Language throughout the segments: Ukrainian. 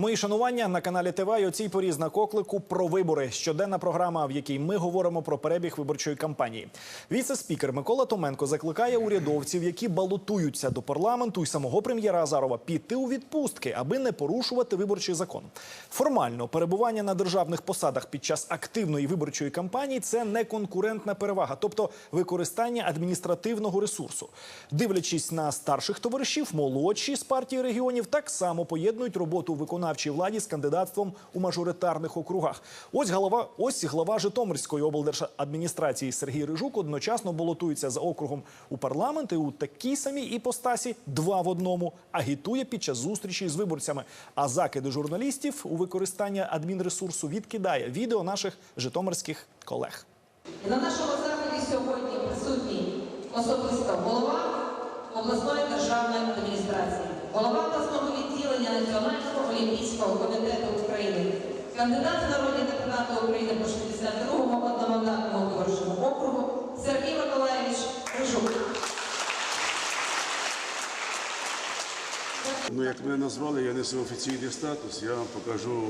Мої шанування на каналі ТВ і о цій порі знак оклику про вибори. Щоденна програма, в якій ми говоримо про перебіг виборчої кампанії. Віце-спікер Микола Томенко закликає урядовців, які балотуються до парламенту, і самого прем'єра Азарова піти у відпустки, аби не порушувати виборчий закон. Формально перебування на державних посадах під час активної виборчої кампанії це не конкурентна перевага, тобто використання адміністративного ресурсу. Дивлячись на старших товаришів, молодші з партії регіонів так само поєднують роботу у виконавчій владі з кандидатством у мажоритарних округах. Ось голова, ось глава Житомирської облдержадміністрації Сергій Рижук одночасно балотується за округом у парламент і у такій самій іпостасі два в одному агітує під час зустрічі з виборцями. А закиди журналістів у використання адмінресурсу відкидає відео наших житомирських колег. На нашому заході сьогодні присутній особисто голова обласної державної адміністрації, голова обласного відділення Національного олімпійського комітету України, кандидат в народні депутати України по 62-му одномандатному виборчому округу Сергій Миколаївич Рижук. Ну, як мене назвали, я несу офіційний статус, я вам покажу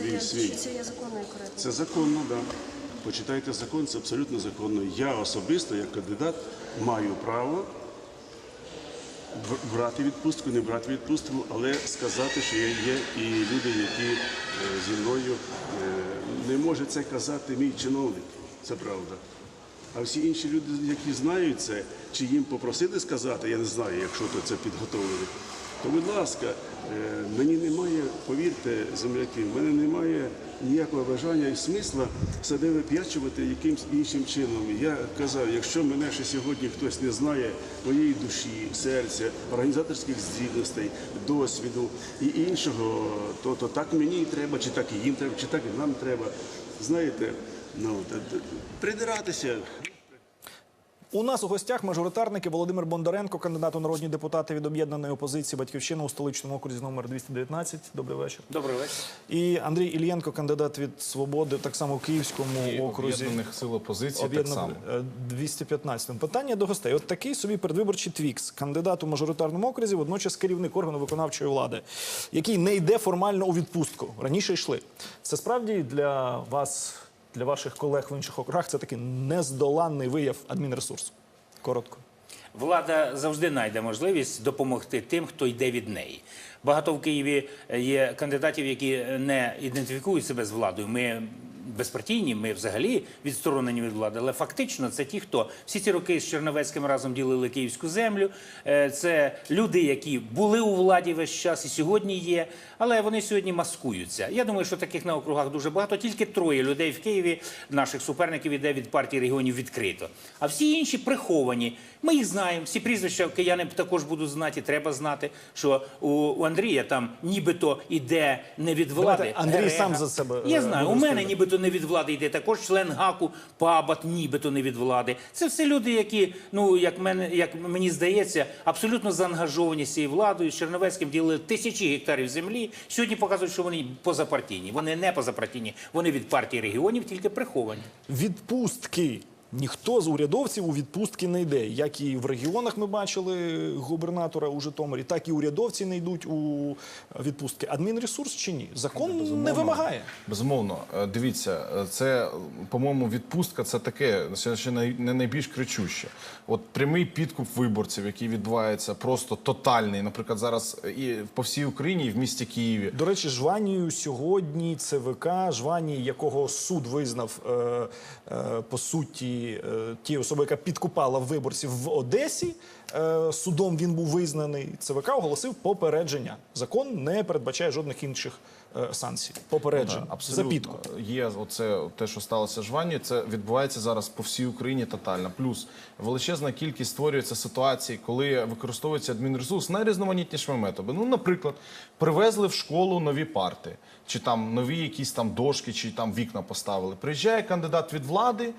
е, мій свій. це є законно і коректно? Це законно, так. Да. Почитайте закон, це абсолютно законно. Я особисто, як кандидат, маю право брати відпустку, не брати відпустку, але сказати, що є, і люди, які е, зі мною е, не може це казати мій чиновник. Це правда. А всі інші люди, які знають це, чи їм попросити сказати, я не знаю, якщо то це підготовлено. То, будь ласка, мені немає, повірте, земляки, в мене немає ніякого бажання і смисла себе вип'ячувати якимсь іншим чином. Я казав, якщо мене ще сьогодні хтось не знає моєї душі, серця, організаторських здібностей, досвіду і іншого, то, то так мені і треба, чи так і їм треба, чи так і нам треба. Знаєте, ну придиратися. У нас у гостях мажоритарники Володимир Бондаренко, кандидат у народні депутати від об'єднаної опозиції Батьківщина у столичному окрузі номер 219. Добрий вечір. Добрий вечір. І Андрій Ільєнко, кандидат від свободи, так само у Київському І окрузі. об'єднаних сил опозиції так Об'єднано- само. е, 215. Питання до гостей. От такий собі передвиборчий твікс, кандидат у мажоритарному окрузі, водночас керівник органу виконавчої влади, який не йде формально у відпустку. Раніше йшли. Це справді для вас, для ваших колег в інших округах, це такий нездоланний вияв адмінресурсу. Коротко. Влада завжди знайде можливість допомогти тим, хто йде від неї. Багато в Києві є кандидатів, які не ідентифікують себе з владою. Ми безпартійні, ми взагалі відсторонені від влади. Але фактично це ті, хто всі ці роки з Черновецьким разом ділили київську землю. Е, Це люди, які були у владі весь час і сьогодні є, але вони сьогодні маскуються. Я думаю, що таких на округах дуже багато. Тільки троє людей в Києві, наших суперників, іде від партії регіонів відкрито. А всі інші приховані. Ми їх знаємо. Всі прізвища кияни також будуть знати. Треба знати, що у, Андрія там нібито іде не від влади. Давайте Андрій сам за себе, е, Я знаю. У мене розповідати. Нібито не від влади йде також член ГАКу, Пабат, нібито не від влади. Це все люди, які, ну як мене, як мені здається, абсолютно заангажовані з цією владою. З Черновецьким ділили тисячі гектарів землі. Сьогодні показують, що вони позапартійні. Вони не позапартійні. Вони від партії регіонів тільки приховані. Відпустки. Ніхто з урядовців у відпустки не йде. Як і в регіонах ми бачили губернатора у Житомирі, так і урядовці не йдуть у відпустки. Адмінресурс чи ні? Закон не вимагає. Безумовно, Е, дивіться, е, це, по-моєму, відпустка це таке, ще не найбільш кричуще. От прямий підкуп виборців, який відбувається просто тотальний. Наприклад, зараз е, і по всій Україні, і в місті Києві. До речі, Жванію сьогодні ЦВК, Жванії, якого суд визнав е, е, по суті е, ті особи, яка підкупала виборців в Одесі. Е, судом він був визнаний. ЦВК оголосив попередження. Закон не передбачає жодних інших е, санкцій. Попередження за підкуп. Є оце те, що сталося в Жвані. Це відбувається зараз по всій Україні тотально. Плюс величезна кількість створюється ситуацій, коли використовується адмінресурс найрізноманітнішими методами. Ну, наприклад, привезли в школу нові парти, чи там нові якісь там дошки, чи там вікна поставили. Приїжджає кандидат від влади.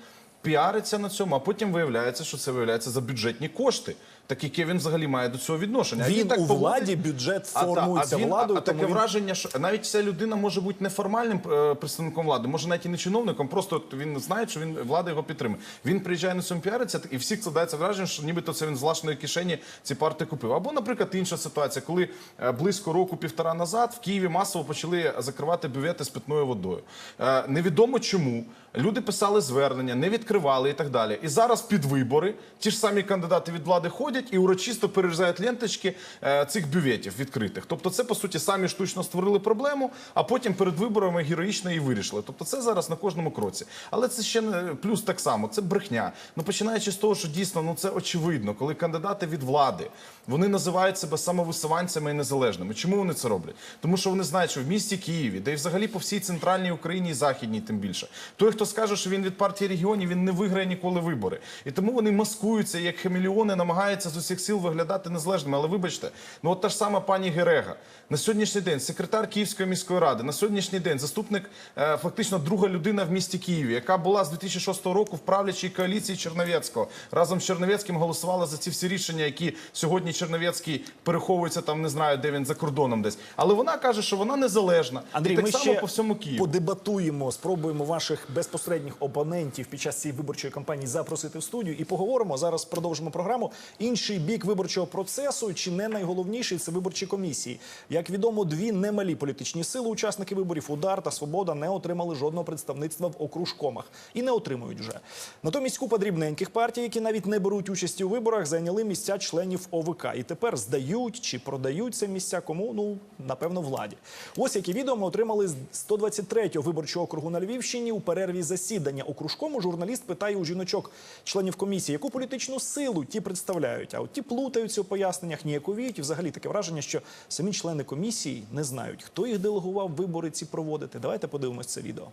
Піариться на цьому, а потім виявляється, що це виявляється за бюджетні кошти. Так яке він взагалі має до цього відношення? А Він так у поводить- владі, бюджет формується а він- владою, А, а таке він- враження, що навіть ця людина може бути неформальним е, представником влади, може навіть і не чиновником, просто він знає, що він влада його підтримує. Він приїжджає на цьому піариться, і всіх складається враження, що нібито це він з власної кишені ці партії купив. Або, наприклад, інша ситуація, коли е, близько року-півтора назад в Києві масово почали закривати бювети з питною водою. Е, Невідомо чому. Люди писали звернення, не відкривали і так далі. І зараз під вибори ті ж самі кандидати від влади ходять і урочисто перерізають ленточки е, цих бюветів відкритих. Тобто, це по суті самі штучно створили проблему, а потім перед виборами героїчно її вирішили. Тобто, це зараз на кожному кроці. Але це ще не плюс так само. Це брехня. Ну починаючи з того, що дійсно ну це очевидно, коли кандидати від влади вони називають себе самовисуванцями і незалежними. Чому вони це роблять? Тому що вони знають, що в місті Києві, де і взагалі по всій центральній Україні і західній, тим більше, той, хто скаже, що він від партії регіонів, він не виграє ніколи вибори. І тому вони маскуються як хамелеони, намагаються з усіх сил виглядати незалежними. Але вибачте, ну от та ж сама пані Герега на сьогоднішній день, секретар Київської міської ради, на сьогоднішній день заступник, е, фактично друга людина в місті Києві, яка була з 2006 року в правлячій коаліції Черновецького. Разом з Черновецьким голосувала за ці всі рішення, які сьогодні Черновецький переховується там, не знаю, де він за кордоном десь. Але вона каже, що вона незалежна. Андрій, і так ми само ще по всьому Києву. подебатуємо, спробуємо ваших безпосередніх опонентів під час цієї виборчої кампанії запросити в студію і поговоримо. Зараз продовжимо програму. Інший бік виборчого процесу, чи не найголовніший, це виборчі комісії. Як відомо, дві немалі політичні сили, учасники виборів Удар та Свобода не отримали жодного представництва в окружкомах і не отримують вже. Натомість купа дрібненьких партій, які навіть не беруть участі у виборах, зайняли місця членів ОВК і тепер здають чи продають ці місця кому? Ну напевно, владі. Ось які відео ми отримали з 123-го виборчого округу на Львівщині у перерві засідання окружкому. Журналіст питає у жіночок, членів комісії, яку політичну силу ті представляють. А от ті плутаються у поясненнях, ніяковіють. І взагалі таке враження, що самі члени комісії не знають, хто їх делегував вибори ці проводити. Давайте подивимось це відео.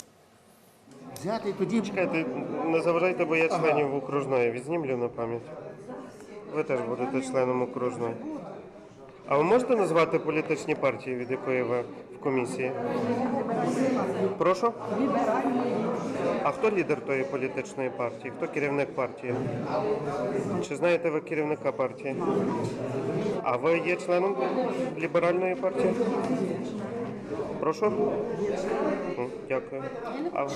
Взяти тоді Чекайте, не заважайте, бо я членів окружної відзнімлю на пам'ять. Ви теж будете членом окружної. А ви можете назвати політичні партії, від якої ви в комісії? Прошу? А хто лідер тої політичної партії? Хто керівник партії? Чи знаєте ви керівника партії? А ви є членом ліберальної партії? Прошу? Ну, Дякую. А,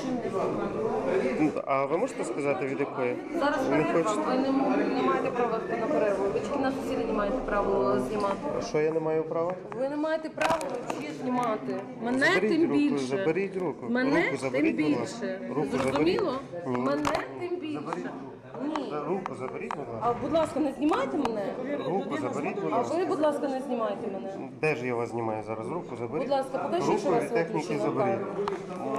Ну, а ви можете сказати, від якої? Зараз Не перерва, хочете? ви не, м- не маєте права йти на перерву. Ви тільки на сусіди не маєте права знімати. Що я не маю права? Ви не маєте права взагалі знімати. Мене Заберіть тим руку, більше. заберіть руку. Мене Руку заберіть, тим будь ласка. більше. Руку Зрозуміло? Ні. Мене тим більше. Ні. Руку заберіть, будь ласка. А будь ласка, не знімайте мене. Руку заберіть, будь А ласка. ви, будь ласка, не знімайте мене. Де ж я вас знімаю зараз? Руку заберіть. Будь ласка, покажіть, Руку що вас техніки заберіть. камеру.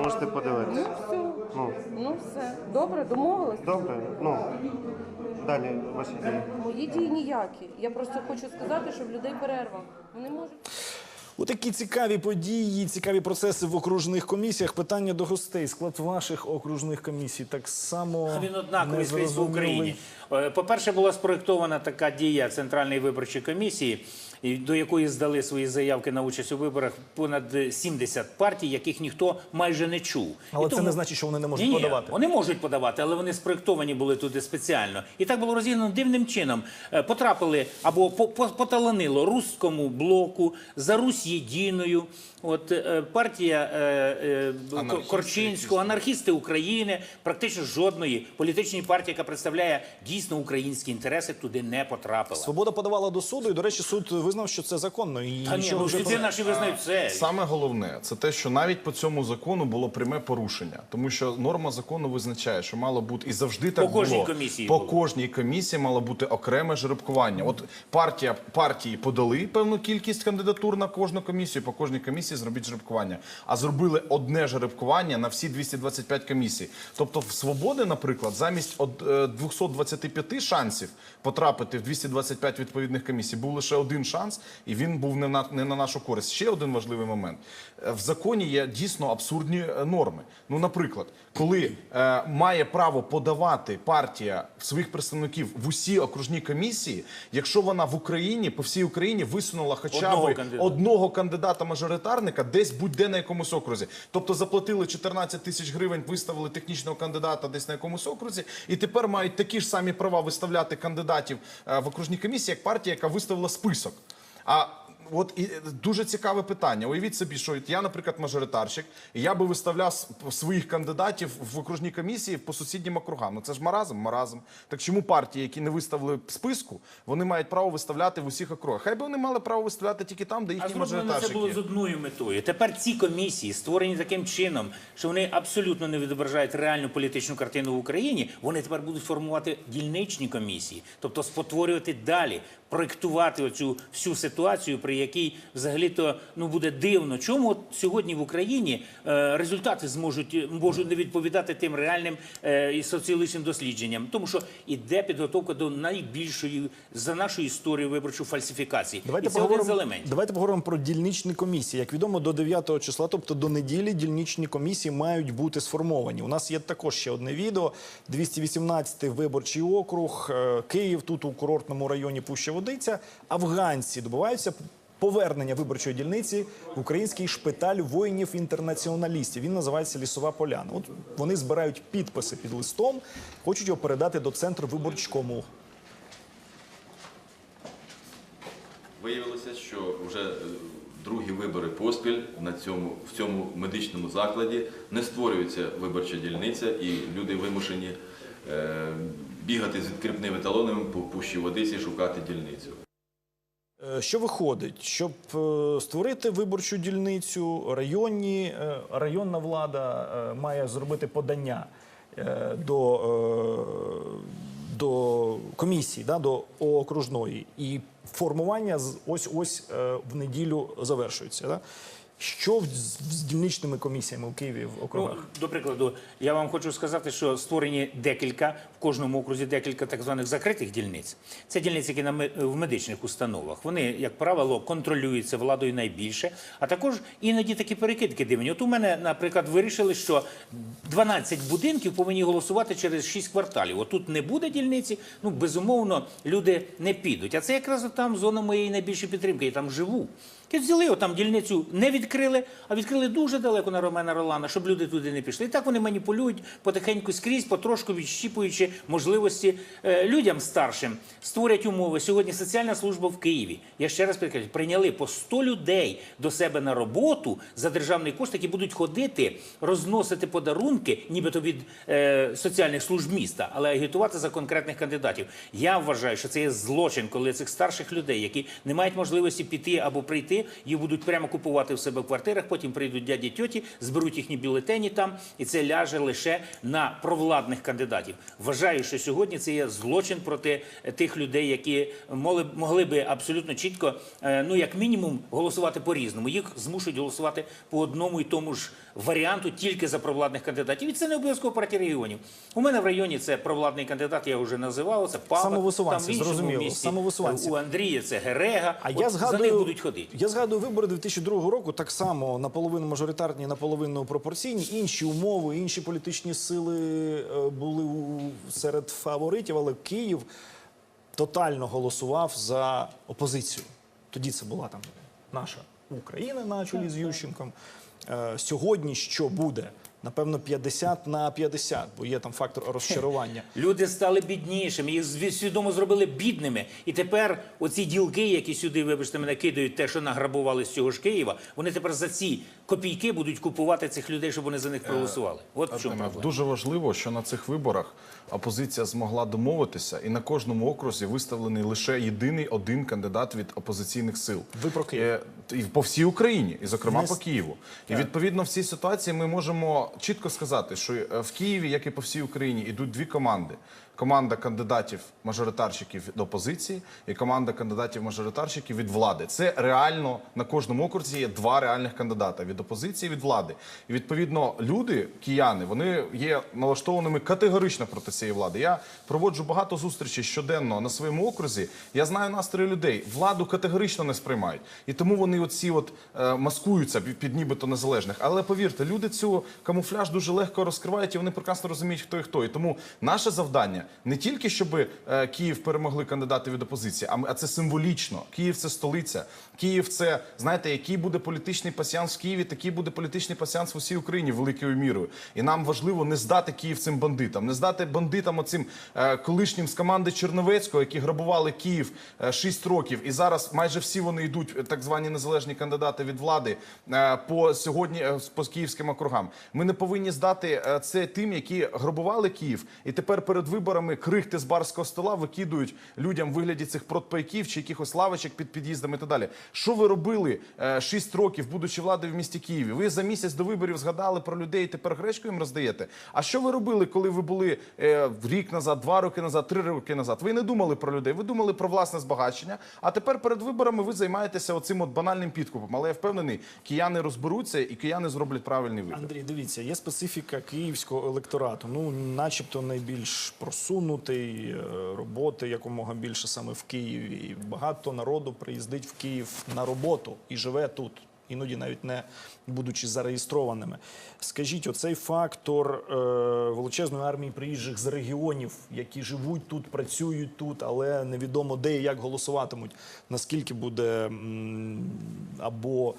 Можете подивитися. Ну все. Ну, Ну все. Добре, домовились. добре. Ну, далі ваші дії. Мої дії ніякі. Я просто хочу сказати, що в людей перерва. Вони можуть. Отакі цікаві події, цікаві процеси в окружних комісіях. Питання до гостей. Склад ваших окружних комісій так само Він однаковий в. Україні. Е, По-перше, була спроєктована така дія Центральної виборчої комісії, до якої здали свої заявки на участь у виборах понад 70 партій, яких ніхто майже не чув. Але І це не значить, що вони не можуть Ні-ні, подавати. Вони можуть подавати, але вони спроєктовані були туди спеціально. І так було розділено дивним чином. Е, Потрапили або по- по- поталанило руському блоку, за Русь єдиною. От е, партія е, е, Анархісти Корчинського, анархісти України, практично жодної політичної партії, яка представляє дійсно українські інтереси, туди не потрапила. Свобода подавала до суду, і до речі, суд визнав, що це законно. І Та ні, нічого ну вже люди наші визнають все. Саме головне це те, що навіть по цьому закону було пряме порушення, тому що норма закону визначає, що мало бути і завжди так По кожній комісії по було. кожній комісії мало бути окреме жеребкування. От партія партії подали певну кількість кандидатур на кожну комісію. По кожній комісії зробіть жеребкування. А зробили одне жеребкування на всі 225 комісій. Тобто, в свободи, наприклад, замість од- е, 225 шансів потрапити в 225 відповідних комісій, був лише один шанс. Шанс, і він був не на не на нашу користь. Ще один важливий момент Е, в законі є дійсно абсурдні е, норми. Ну, наприклад, коли е, має право подавати партія своїх представників в усі окружні комісії, якщо вона в Україні по всій Україні висунула хоча б одного кандидата-мажоритарника десь будь-де на якомусь окрузі. Тобто заплатили 14 тисяч гривень, виставили технічного кандидата десь на якомусь окрузі, і тепер мають такі ж самі права виставляти кандидатів е, в окружній комісії, як партія, яка виставила список. А От і е, дуже цікаве питання. Уявіть собі, що я, наприклад, мажоритарщик, і я би виставляв своїх кандидатів в окружній комісії по сусіднім округам. Ну це ж маразм, маразм. Так чому партії, які не виставили списку, вони мають право виставляти в усіх округах? Хай би вони мали право виставляти тільки там, де А їхні зроблено це було з одною метою. Тепер ці комісії створені таким чином, що вони абсолютно не відображають реальну політичну картину в Україні. Вони тепер будуть формувати дільничні комісії, тобто спотворювати далі, проєктувати оцю всю ситуацію, при якій взагалі-то ну буде дивно, чому от сьогодні в Україні е, результати зможуть можуть не відповідати тим реальним е, і соціологічним дослідженням, тому що іде підготовка до найбільшої за нашу історію виборчої фальсифікації. Давайте і це один з елементів. давайте поговоримо про дільничні комісії. Як відомо, до 9 числа, тобто до неділі, дільничні комісії мають бути сформовані. У нас є також ще одне відео: 218-й виборчий округ, е, Київ, тут у курортному районі Пуща Водиця. Афганці добиваються повернення виборчої дільниці в український шпиталь воїнів-інтернаціоналістів. Він називається Лісова Поляна. От вони збирають підписи під листом, хочуть його передати до центру виборчкому. Виявилося, що вже е, другі вибори поспіль на цьому в цьому медичному закладі не створюється виборча дільниця, і люди вимушені е, бігати з відкріпними талонами по пущі водиці, шукати дільницю. Е, Що виходить, щоб е, створити виборчу дільницю, районні, е, районна влада має зробити подання до, до комісії, до окружної, і формування ось ось в неділю завершується. Да? Що з дільничними комісіями у Києві в округах? Ну, до прикладу, я вам хочу сказати, що створені декілька в кожному окрузі декілька так званих закритих дільниць. Це дільниці, які в медичних установах. Вони, як правило, контролюються владою найбільше. А також іноді такі перекидки дивні. От у мене, наприклад, вирішили, що 12 будинків повинні голосувати через 6 кварталів. От тут не буде дільниці. Ну безумовно, люди не підуть. А це якраз там зона моєї найбільшої підтримки. Я там живу. І взяли отам дільницю, не відкрили, а відкрили дуже далеко на Ромена Ролана, щоб люди туди не пішли. І так вони маніпулюють потихеньку скрізь, потрошку відщіпуючи можливості е, людям старшим, створять умови. Сьогодні соціальна служба в Києві. Я ще раз підкреслю, прийняли по 100 людей до себе на роботу за державний кошт, які будуть ходити, розносити подарунки, нібито від е, соціальних служб міста, але агітувати за конкретних кандидатів. Я вважаю, що це є злочин, коли цих старших людей, які не мають можливості піти або прийти, їх будуть прямо купувати в себе в квартирах. Потім прийдуть дяді тьоті, зберуть їхні бюлетені там, і це ляже лише на провладних кандидатів. Вважаю, що сьогодні це є злочин проти е, тих людей, які могли, могли би абсолютно чітко, е, ну як мінімум, голосувати по різному. Їх змушують голосувати по одному і тому ж варіанту тільки за провладних кандидатів. І це не обов'язково партії регіонів. У мене в районі це провладний кандидат, я вже називав. Це Пава. Самовисуванці, там в зрозуміло, місті. самовисуванці. У Андрія це Герега. А От я за них будуть ходити. Я згадую вибори 2002 року, так само наполовину мажоритарні, наполовину пропорційні. Інші умови, інші політичні сили е, були серед фаворитів, але Київ тотально голосував за опозицію. Тоді це була там наша Україна на чолі з Ющенком. Е, Сьогодні що буде? Напевно, 50 на 50, бо є там фактор розчарування. Люди стали біднішими, їх свідомо зробили бідними. І тепер оці ділки, які сюди, вибачте, мене кидають, те, що награбували з цього ж Києва, вони тепер за ці копійки будуть купувати цих людей, щоб вони за них проголосували. От в чому проблема. Дуже важливо, що на цих виборах опозиція змогла домовитися, і на кожному окрузі виставлений лише єдиний один кандидат від опозиційних сил. Ви про Київ. Е, І по всій Україні, і зокрема по Києву. І відповідно в цій ситуації ми можемо чітко сказати, що е, в Києві, як і по всій Україні, ідуть дві команди. Команда кандидатів мажоритарщиків від опозиції і команда кандидатів мажоритарщиків від влади. Це реально на кожному окрузі є два реальних кандидата від опозиції і від влади. І відповідно люди, кияни, вони є налаштованими категорично проти цієї влади. Я проводжу багато зустрічей щоденно на своєму окрузі. Я знаю настрої людей. Владу категорично не сприймають, і тому вони оці от е, маскуються під нібито незалежних. Але повірте, люди цю камуфляж дуже легко розкривають, і вони прекрасно розуміють, хто і хто. І тому наше завдання не тільки щоб е, Київ перемогли кандидати від опозиції, а, ми- а це символічно. Київ це столиця. Київ це знаєте, який буде політичний пасіанс в Києві, такий буде політичний пасіанс в усій Україні великою мірою. І нам важливо не здати Київ цим бандитам, не здати бандитам оцим е, колишнім з команди Черновецького, які грабували Київ 6 років, і зараз майже всі вони йдуть, е, так звані незалежні кандидати від влади е, по сьогодні е, по київським округам. Ми не повинні здати е, це тим, які грабували Київ, і тепер перед виборами крихти з барського стола викидують людям в вигляді цих протпайків чи якихось лавочок під під'їздами і так далі. Що ви робили 6 років, будучи владою в місті Києві? Ви за місяць до виборів згадали про людей, і тепер гречку їм роздаєте. А що ви робили, коли ви були е, рік назад, два роки назад, три роки назад? Ви не думали про людей, ви думали про власне збагачення. А тепер перед виборами ви займаєтеся оцим от банальним підкупом. Але я впевнений, кияни розберуться і кияни зроблять правильний вибір. Андрій, дивіться, є специфіка київського електорату. Ну, начебто, найбільш просунутий е, роботи якомога більше саме в Києві. І багато народу приїздить в Київ на роботу і живе тут. Іноді навіть не будучи зареєстрованими. Скажіть, оцей фактор е, величезної армії приїжджих з регіонів, які живуть тут, працюють тут, але невідомо де і як голосуватимуть. Наскільки буде або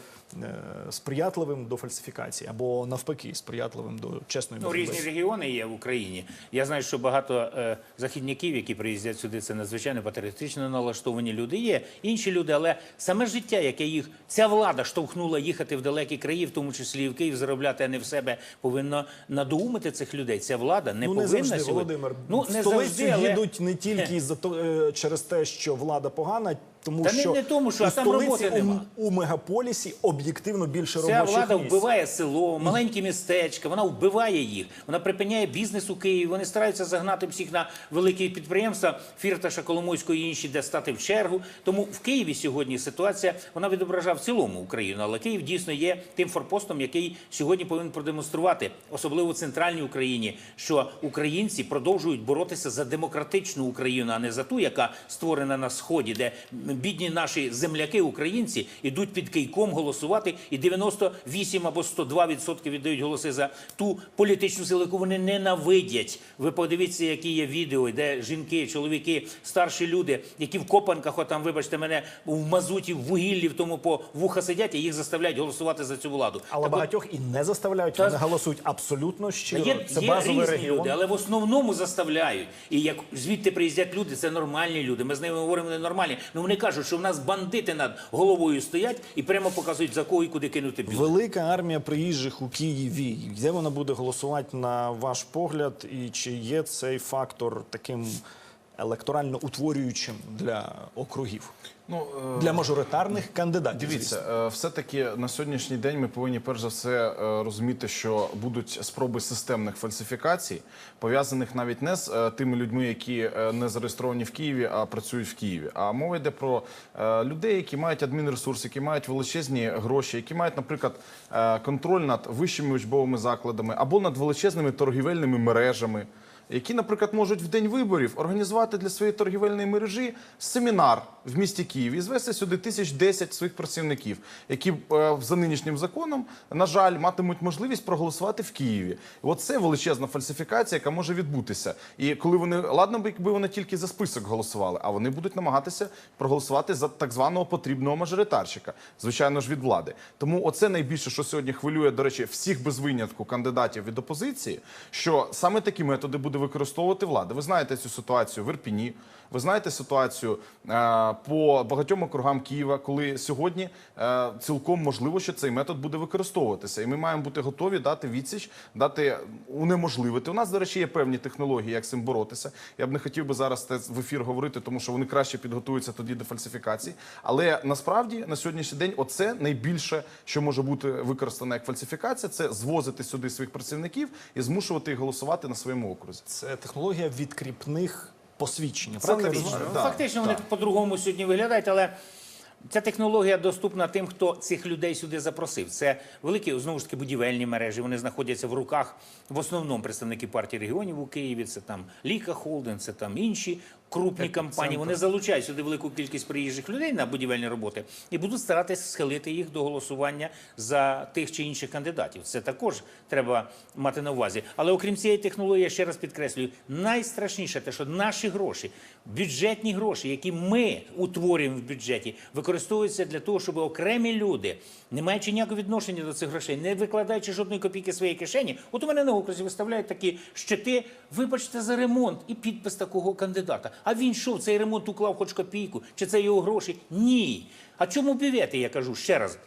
сприятливим до фальсифікації, або навпаки, сприятливим до чесної Ну, різні регіони є в Україні. Я знаю, що багато е, західняків, які приїздять сюди, це надзвичайно патріотично налаштовані люди. Є інші люди, але саме життя, яке їх ця влада штовхнула їхати в далекі краї, в тому числі і в Київ, заробляти, а не в себе, повинно надоумити цих людей. Ця влада не ну, не повинна завжди, сьогодні. Володимир. Ну в не столицю завжди, але... їдуть не тільки за то, е, через те, що влада погана, тому Та не- що не тому, що, у а там столиці, роботи у, у мегаполісі об'єктивно більше Ця робочих влада місць. вбиває село, маленькі містечка, вона вбиває їх. Вона припиняє бізнес у Києві. Вони стараються загнати всіх на великі підприємства Фірташа, Коломойського і інші, де стати в чергу. Тому в Києві сьогодні ситуація вона відображає в цілому Україну. Але Київ дійсно є тим форпостом, який сьогодні повинен продемонструвати, особливо в центральній Україні, що українці продовжують боротися за демократичну Україну, а не за ту, яка створена на сході, де бідні наші земляки, українці, ідуть під кийком голосувати, і 98 або 102 відсотки віддають голоси за ту політичну силу, яку вони ненавидять. Ви подивіться, які є відео, де жінки, чоловіки, старші люди, які в копанках, отам, вибачте мене, в мазуті, в вугіллі, в тому по вуха сидять, і їх заставляють голосувати за цю владу. Але Так багатьох і не заставляють, Та- вони голосують абсолютно щиро. Є, Це є базовий різні регіон. люди, але в основному заставляють. І як звідти приїздять люди, це нормальні люди. Ми з ними говоримо вони нормальні. Ну вони кажуть, що в нас бандити над головою стоять і прямо показують за кого і куди кинути бюлетень. Велика армія приїжджих у Києві. Де вона буде голосувати на ваш погляд? І чи є цей фактор таким електорально утворюючим для округів, Ну, е, для мажоритарних кандидатів? Дивіться, е, все-таки на сьогоднішній день ми повинні перш за все е, розуміти, що будуть спроби системних фальсифікацій, пов'язаних навіть не з тими людьми, які не зареєстровані в Києві, а працюють в Києві. А мова йде про людей, які мають адмінресурс, які мають величезні гроші, які мають, наприклад, контроль над вищими учбовими закладами або над величезними торгівельними мережами які, наприклад, можуть в день виборів організувати для своєї торгівельної мережі семінар в місті Києві і звести сюди тисяч десять своїх працівників, які е, за нинішнім законом, на жаль, матимуть можливість проголосувати в Києві. І от це величезна фальсифікація, яка може відбутися. І коли вони ладно, якби вони тільки за список голосували, а вони будуть намагатися проголосувати за так званого потрібного мажоритарщика, звичайно ж від влади. Тому оце найбільше, що сьогодні хвилює, до речі, всіх без винятку кандидатів від опозиції, що саме такі методи буде використовувати влада. Ви знаєте цю ситуацію в Ірпіні. Ви знаєте ситуацію е, по багатьом округам Києва, коли сьогодні е, цілком можливо, що цей метод буде використовуватися, і ми маємо бути готові дати відсіч, дати унеможливити. У нас, до речі, є певні технології, як з цим боротися. Я б не хотів би зараз в ефір говорити, тому що вони краще підготуються тоді до фальсифікації. Але насправді на сьогоднішній день оце найбільше, що може бути використано як фальсифікація, це звозити сюди своїх працівників і змушувати їх голосувати на своєму окрузі. Це технологія відкріпних посвідчень. Звано. Ну, Да, Фактично вони по-другому сьогодні виглядають, але ця технологія доступна тим, хто цих людей сюди запросив. Це великі знову ж таки будівельні мережі. Вони знаходяться в руках в основному представники партії регіонів у Києві. Це там Ліка Холден, це там інші крупні компанії. Вони залучають сюди велику кількість приїжджих людей на будівельні роботи і будуть старатися схилити їх до голосування за тих чи інших кандидатів. Це також треба мати на увазі. Але окрім цієї технології, я ще раз підкреслюю, найстрашніше те, що наші гроші, бюджетні гроші, які ми утворюємо в бюджеті, використовуються для того, щоб окремі люди, не маючи ніякого відношення до цих грошей, не викладаючи жодної копійки своєї кишені, от у мене на окрузі виставляють такі щити, вибачте за ремонт і підпис такого кандидата. А він що, цей ремонт уклав хоч копійку? Чи це його гроші? Ні. А чому бювети, я кажу ще раз.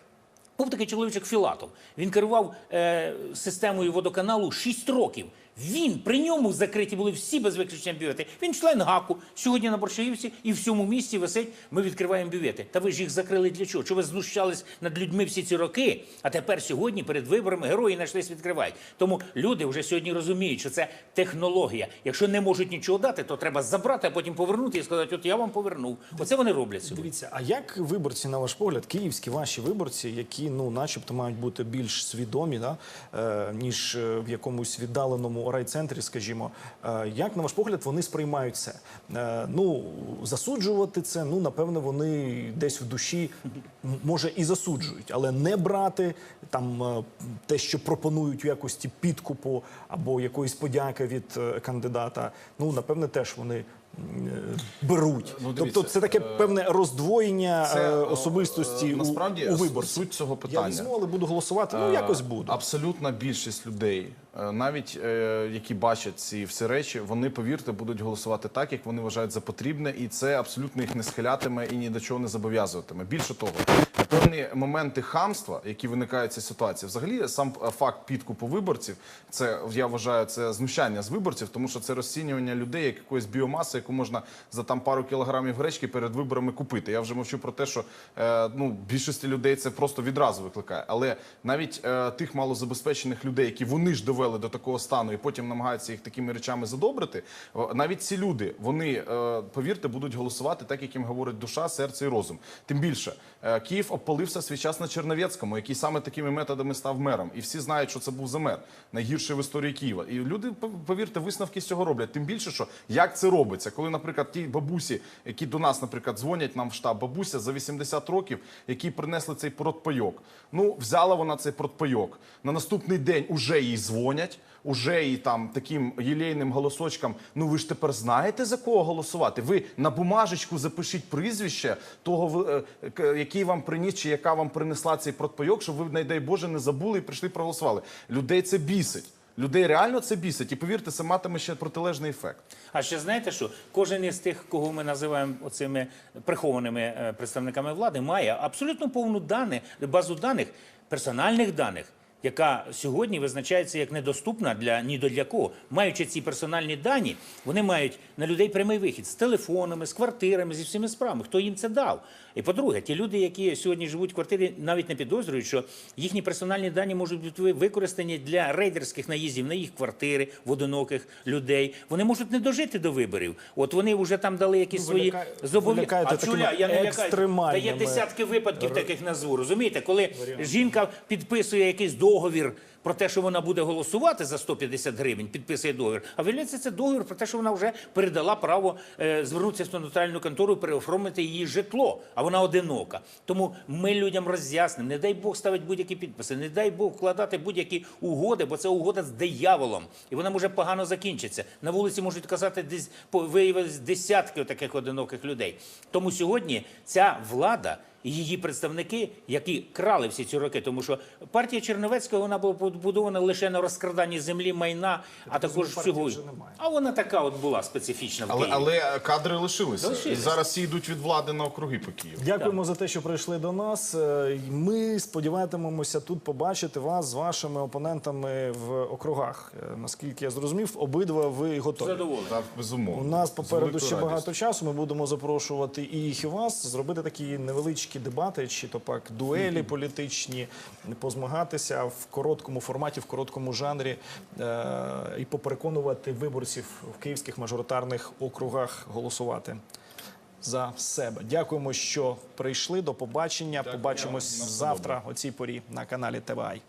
Був такий чоловічок Філатов. Він керував е, системою водоканалу 6 років. Він при ньому закриті були всі без виключення бювети. Він член ГАКу. Сьогодні на Борщаївці і в всьому місті висить. Ми відкриваємо бювети. Та ви ж їх закрили для чого? Чи ви знущались над людьми всі ці роки? А тепер сьогодні перед виборами герої знайшлись відкривають. Тому люди вже сьогодні розуміють, що це технологія. Якщо не можуть нічого дати, то треба забрати, а потім повернути і сказати: от я вам повернув. Оце вони роблять сьогодні. Дивіться, а як виборці, на ваш погляд, київські ваші виборці, які ну, начебто, мають бути більш свідомі, да, е, ніж е, в якомусь віддаленому райцентрі, скажімо, е, як на ваш погляд вони сприймають це? Е, ну, засуджувати це, ну напевно, вони десь в душі може і засуджують, але не брати там е, те, що пропонують у якості підкупу або якоїсь подяки від кандидата. Ну напевне, теж вони. Е, Беруть, Ну, тобто це таке певне роздвоєння це, е, е, особистості е, у, насправді, у виборців. суть цього Я питання. візьму, але буду голосувати. Ну якось буду. Абсолютна більшість людей, е, навіть е, які бачать ці всі речі, вони повірте, будуть голосувати так, як вони вважають за потрібне, і це абсолютно їх не схилятиме і ні до чого не зобов'язуватиме. Більше того, певні моменти хамства, які виникають цій ситуації, взагалі сам е, факт підкупу виборців, це я вважаю, це знущання з виборців, тому що це розцінювання людей як якоїсь біомаси, яку можна за там пару кілограмів гречки перед виборами купити. Я вже мовчу про те, що е, ну більшості людей це просто відразу викликає. Але навіть е, тих малозабезпечених людей, які вони ж довели до такого стану, і потім намагаються їх такими речами задобрити. Навіть ці люди, вони е, повірте, будуть голосувати так, як їм говорить душа, серце і розум. Тим більше е, Київ обпалився свій час на Черновецькому, який саме такими методами став мером. І всі знають, що це був за мер, найгірший в історії Києва. І люди, повірте, висновки з цього роблять. Тим більше, що як це робиться, коли, наприклад, ті бабусі, які до нас, наприклад, дзвонять нам в штаб, бабуся за 80 років, які принесли цей протпайок. Ну, взяла вона цей протпайок. На наступний день уже їй дзвонять. Уже і там таким єлейним голосочком, ну ви ж тепер знаєте за кого голосувати. Ви на бумажечку запишіть прізвище того, е, який вам приніс чи яка вам принесла цей протпайок, щоб ви, не дай Боже, не забули і прийшли проголосували. Людей це бісить. Людей реально це бісить. І повірте, це матиме ще протилежний ефект. А ще знаєте що? Кожен із тих, кого ми називаємо оцими прихованими е, представниками влади, має абсолютно повну дани, базу даних, персональних даних. Яка сьогодні визначається як недоступна для ні до для кого. Маючи ці персональні дані, вони мають на людей прямий вихід з телефонами, з квартирами, зі всіми справами. Хто їм це дав? І по-друге, ті люди, які сьогодні живуть в квартирі, навіть не підозрюють, що їхні персональні дані можуть бути використані для рейдерських наїздів на їх квартири в одиноких людей. Вони можуть не дожити до виборів. От вони вже там дали якісь Ну, свої ляка- зобов'язання. А чуля, я не лякаю. Та є десятки випадків таких назву. Розумієте, коли жінка підписує якийсь договір. Про те, що вона буде голосувати за 150 гривень, підписує договір. А виявляється, це договір про те, що вона вже передала право е, звернутися в нотаріальну контору і переоформити її житло, а вона одинока. Тому ми людям роз'яснимо, не дай Бог ставити будь-які підписи, не дай Бог вкладати будь-які угоди, бо це угода з дияволом, і вона може погано закінчитися. На вулиці можуть казати, десь виявилось десятки таких одиноких людей. Тому сьогодні ця влада. Її представники, які крали всі ці роки, тому що партія Черновецького вона була побудована лише на розкраданні землі, майна, а також всього. немає. А вона така от була специфічна в Але, Києві. але кадри лишилися. Лишилися. І зараз всі йдуть від влади на округи по Києву. Дякуємо за те, що прийшли до нас. Е, Ми сподіватимемося тут побачити вас з вашими опонентами в округах. Е, Наскільки я зрозумів, обидва ви готові. Задоволений. Так, безумовно. У нас попереду ще багато часу. Ми будемо запрошувати і їх, і вас зробити такі невеличкі невеличкі дебати, чи то пак дуелі політичні, позмагатися в короткому форматі, в короткому жанрі е, і попереконувати виборців в київських мажоритарних округах голосувати. За себе дякуємо, що прийшли. До побачення. Побачимось завтра о цій порі на каналі ТВАЙ.